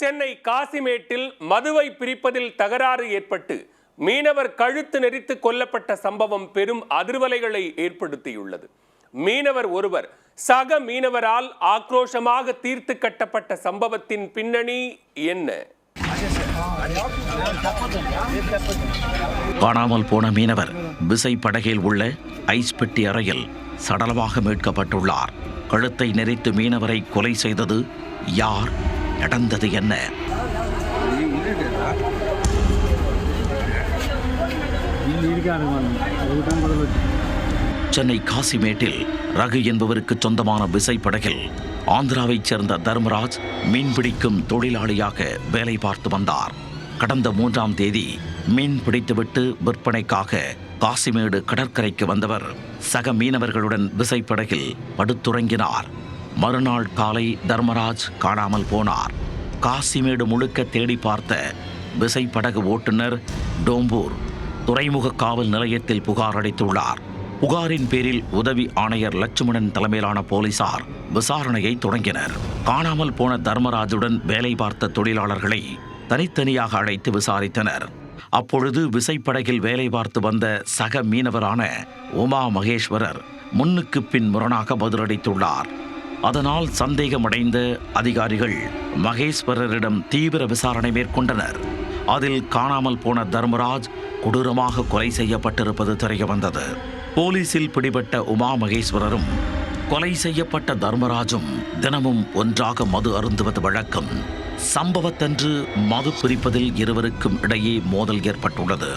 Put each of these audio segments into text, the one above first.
சென்னை காசிமேட்டில் மதுவை பிரிப்பதில் தகராறு ஏற்பட்டு மீனவர் கழுத்து நெரித்து கொல்லப்பட்ட சம்பவம் பெரும் அதிர்வலைகளை ஏற்படுத்தியுள்ளது. மீனவர் ஒருவர் சக மீனவரால் ஆக்ரோஷமாக தீர்த்து கட்டப்பட்ட சம்பவத்தின் பின்னணி என்ன? காணாமல் போன மீனவர் விசை படகில் உள்ள ஐஸ் பெட்டி அறையில் சடலமாக மீட்கப்பட்டுள்ளார். கழுத்தை நெரித்து மீனவரை கொலை செய்தது யார்? நடந்தது என்ன? சென்னை காசிமேட்டில் ரகு என்பவருக்கு சொந்தமான விசைப்படகில் ஆந்திராவைச் சேர்ந்த தர்மராஜ் மீன்பிடிக்கும் தொழிலாளியாக வேலை பார்த்து வந்தார். கடந்த மூன்றாம் தேதி மீன் பிடித்துவிட்டு விற்பனைக்காக காசிமேடு கடற்கரைக்கு வந்தவர் சக மீனவர்களுடன் விசைப்படகில் படுத்துறங்கினார். மறுநாள் காலை தர்மராஜ் காணாமல் போனார். காசிமேடு முழுக்க தேடி பார்த்த விசைப்படகு ஓட்டுநர் டோம்பூர் துறைமுக காவல் நிலையத்தில் புகார் அளித்துள்ளார். புகாரின் பேரில் உதவி ஆணையர் லட்சுமணன் தலைமையிலான போலீசார் விசாரணையை தொடங்கினர். காணாமல் போன தர்மராஜுடன் வேலை பார்த்த தொழிலாளர்களை தனித்தனியாக அழைத்து விசாரித்தனர். அப்பொழுது விசைப்படகில் வேலை பார்த்து வந்த சக மீனவரான உமா மகேஸ்வரர் முன்னுக்கு பின் முரணாக பதிலளித்துள்ளார். அதனால் சந்தேகமடைந்த அதிகாரிகள் மகேஸ்வரரிடம் தீவிர விசாரணை மேற்கொண்டனர். அதில் காணாமல் போன தர்மராஜ் கொடூரமாக கொலை செய்யப்பட்டிருப்பது தெரிய வந்தது போலீசில் பிடிபட்ட உமா மகேஸ்வரரும் கொலை செய்யப்பட்ட தர்மராஜும் தினமும் ஒன்றாக மது அருந்துவது வழக்கம். சம்பவத்தன்று மது பிரிப்பதில் இருவருக்கும் இடையே மோதல் ஏற்பட்டுள்ளது.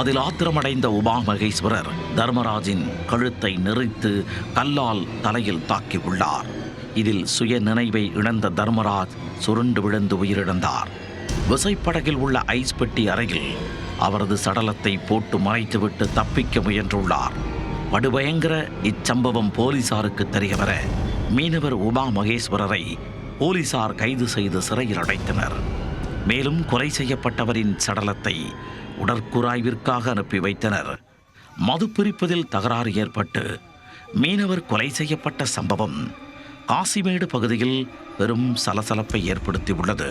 அதில் ஆத்திரமடைந்த உமா மகேஸ்வரர் தர்மராஜின் கழுத்தை நெறித்து கல்லால் தலையில் தாக்கியுள்ளார். இதில் சுய நினைவை இழந்த தர்மராஜ் சுருண்டு விழுந்து உயிரிழந்தார். விசைப்படகில் உள்ள ஐஸ் பெட்டி அறையில் அவரது சடலத்தை போட்டு மறைத்துவிட்டு தப்பிக்க முயன்றுள்ளார். படுபயங்கர இச்சம்பவம் போலீசாருக்கு தெரியவர மீனவர் உமா மகேஸ்வரரை போலீசார் கைது செய்து சிறையில் அடைத்தனர். மேலும் கொலை செய்யப்பட்டவரின் சடலத்தை உடற்குராய்விற்காக அனுப்பி வைத்தனர். மது பிரிப்பதில் தகராறு ஏற்பட்டு மீனவர் கொலை செய்யப்பட்ட சம்பவம் காசிமேடு பகுதியில் பெரும் சலசலப்பை ஏற்படுத்தி உள்ளது